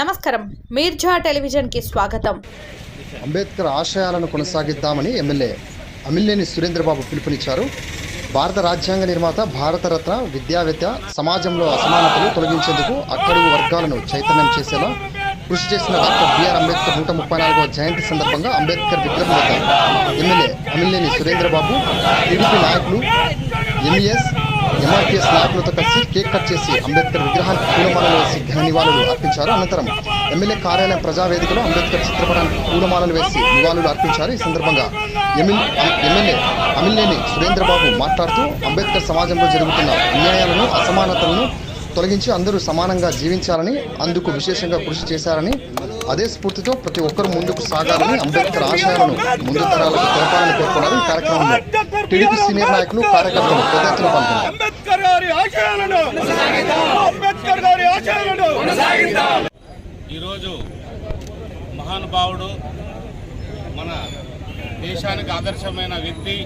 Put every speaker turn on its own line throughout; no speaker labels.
నమస్కారం. మీర్జా టెలివిజన్కి స్వాగతం.
అంబేద్కర్ ఆశయాలను కొనసాగిద్దామని ఎమ్మెల్యే అమిల్లేని సురేంద్రబాబు పిలుపునిచ్చారు. భారత రాజ్యాంగ నిర్మాత భారతరత్న విద్యావేత్త సమాజంలో అసమానతలు తొలగించేందుకు అక్కడి వర్గాలను చైతన్యం చేసేలా కృషి చేసిన డాక్టర్ బిఆర్ అంబేద్కర్ నూట ముప్పై నాలుగవ జయంతి సందర్భంగా అంబేద్కర్ విగ్రహం వద్ద ఎమ్మెల్యే అమిల్లేని సురేంద్రబాబు టీడీపీ నాయకులు ఎంఈఎస్ ఎంఆర్పీఎస్ నాయకులతో కలిసి కేక్ కట్ చేసి అంబేద్కర్ విగ్రహానికి పూలమాలలు వేసి ఘన నివాళులు అర్పించారు అనంతరం ఎమ్మెల్యే కార్యాలయం ప్రజావేదికలో అంబేద్కర్ చిత్రపటానికి పూలమాలలు వేసి నివాళులు అర్పించారు. ఈ సందర్భంగా ఎమ్మెల్యే అమిల్లేని సురేంద్రబాబు మాట్లాడుతూ అంబేద్కర్ సమాజంలో జరుగుతున్న అన్యాయాలను అసమానతలను తొలగించి అందరూ సమానంగా జీవించాలని అందుకు విశేషంగా కృషి చేశారని అదే స్ఫూర్తితో ప్రతి ఒక్కరూ ముందుకు సాగాలని అంబేద్కర్ ఆశయాలను ముందు తరాలకు తెలపాలని పేర్కొన్నారు ఈ కార్యక్రమంలో టీడీపీ సీనియర్ నాయకులు కార్యకర్తలు పెద్ద ఎత్తున పాల్గొన్నారు.
గారి ఆశయాలను అంబేద్కర్ గారి ఆశయాలను
ఈరోజు మహానుభావుడు మన దేశానికి ఆదర్శమైన వ్యక్తి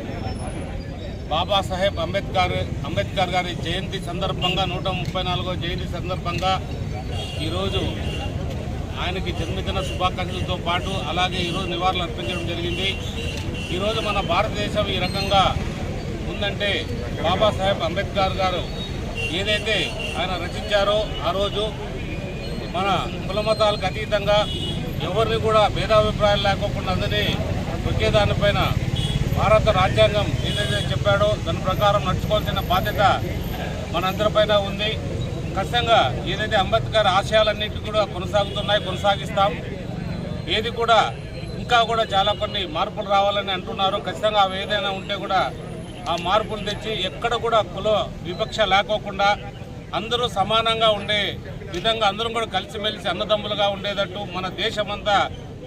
బాబాసాహెబ్ అంబేద్కర్ అంబేద్కర్ గారి జయంతి సందర్భంగా నూట ముప్పై నాలుగో జయంతి సందర్భంగా ఈరోజు ఆయనకి జన్మదిన శుభాకాంక్షలతో పాటు అలాగే ఈరోజు నివాళులు అర్పించడం జరిగింది. ఈరోజు మన భారతదేశం ఈ రకంగా ఉందంటే బాబాసాహెబ్ అంబేద్కర్ గారు ఏదైతే ఆయన రచించారో ఆ రోజు మన కులమతాలకు అతీతంగా ఎవరిని కూడా భేదాభిప్రాయాలు లేకోకుండా అందరినీ ఒకే దానిపైన భారత రాజ్యాంగం ఏదైతే చెప్పాడో దాని ప్రకారం నడుచుకోవాల్సిన బాధ్యత మనందరిపైన ఉంది. ఖచ్చితంగా ఏదైతే అంబేద్కర్ ఆశయాలన్నింటి కూడా కొనసాగుతున్నాయి కొనసాగిస్తాం. ఏది కూడా ఇంకా కూడా చాలా కొన్ని మార్పులు రావాలని అంటున్నారు. ఖచ్చితంగా అవి ఏదైనా ఉంటే కూడా ఆ మార్పులు తెచ్చి ఎక్కడ కూడా కుల వివక్ష లేకోకుండా అందరూ సమానంగా ఉండే విధంగా అందరం కూడా కలిసిమెలిసి అన్నదమ్ములుగా ఉండేటట్టు మన దేశమంతా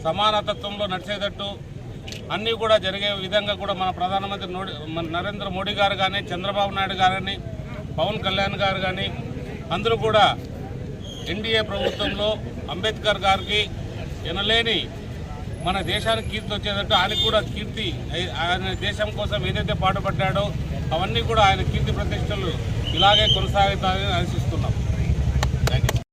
సమానతత్వంలో నడిచేటట్టు అన్నీ కూడా జరిగే విధంగా కూడా మన ప్రధానమంత్రి నోడి నరేంద్ర మోడీ గారు కానీ చంద్రబాబు నాయుడు గారని పవన్ కళ్యాణ్ గారు కానీ అందరూ కూడా ఎన్డీఏ ప్రభుత్వంలో అంబేద్కర్ గారికి ఎనలేని మన దేశానికి కీర్తి వచ్చేటట్టు ఆయనకు కూడా కీర్తి ఆయన దేశం కోసం ఏదైతే పాటుపడ్డాడో అవన్నీ కూడా ఆయన కీర్తి ప్రతిష్టలు ఇలాగే కొనసాగుతాయని ఆశిస్తున్నాం. Thank you